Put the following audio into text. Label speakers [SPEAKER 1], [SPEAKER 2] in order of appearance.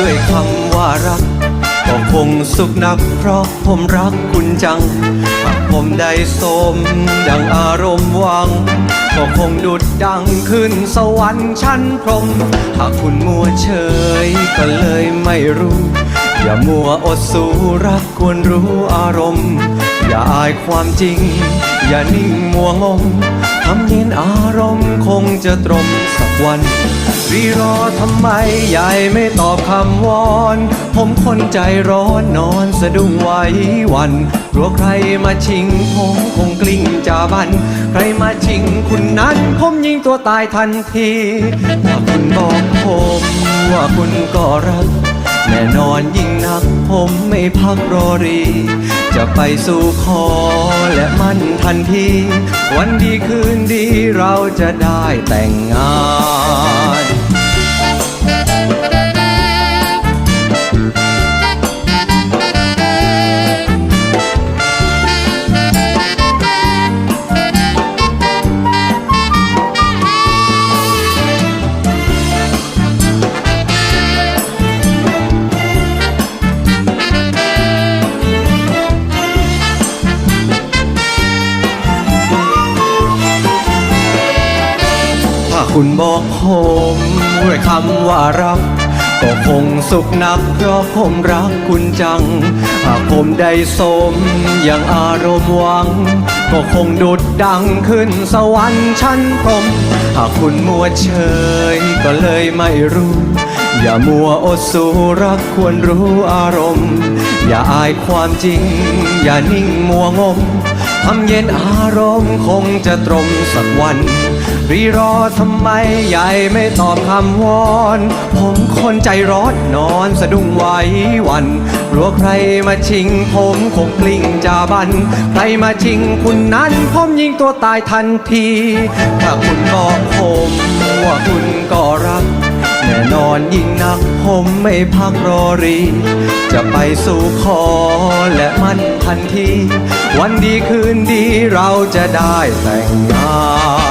[SPEAKER 1] ด้วยคำว่ารัก ก็คงสุขนักเพราะผมรักคุณจัง หากผมได้สมดังอารมณ์หวัง ก็คงดุดดังขึ้นสวรรค์ชั้นพรม หากคุณมัวเฉยก็เลยไม่รู้ อย่ามัวอดสู้รักควรรู้อารมณ์ อย่าอายความจริง อย่านิ่งมัวงงทำเนียนอารมณ์คงจะตรม วันรีรอทำไมยายไม่ตอบคำวอน ผมคนใจร้อนนอนสะดุ้งไหววันกลัวใครมาชิงผมคงกลิ้งจาบัน ใครมาชิงคุณนั้น ผมยิงตัวตายทันทีถ้าคุณบอกผมว่าคุณก็รัก แน่นอนยิ่งนักผมไม่พักรอรี จะไปสู่ขอและมั่นทันที วันดีคืนดีเราจะได้แต่งงาน คุณบอกผมด้วยคำว่ารัก ก็คงสุขนักเพราะผมรักคุณจัง หากผมได้สมอย่างอารมณ์หวัง ก็คงดุดดังขึ้นสวรรค์ชั้นพรหมหากคุณมัวเฉยก็เลยไม่รู้ อย่ามัวอดสูรักควรรู้อารมณ์ อย่าอายความจริง อย่านิ่งมัวงมทำเย็นอารมณ์คงจะตรงสักวัน รีรอทำไมยายไม่ตอบคำวอน ผมคนใจร้อนนอนสะดุ้งไหววันกลัวใครมาชิง ผมคงกลิ้งจาบัน ใครมาชิงคุณนั้นผมยิงตัวตายทันที ถ้าคุณบอกผมว่าคุณก็รัก แน่นอนยิ่งนักผมไม่พักรอรี จะไปสู่ขอและมั่นทันที วันดีคืนดีเราจะได้แต่งงาน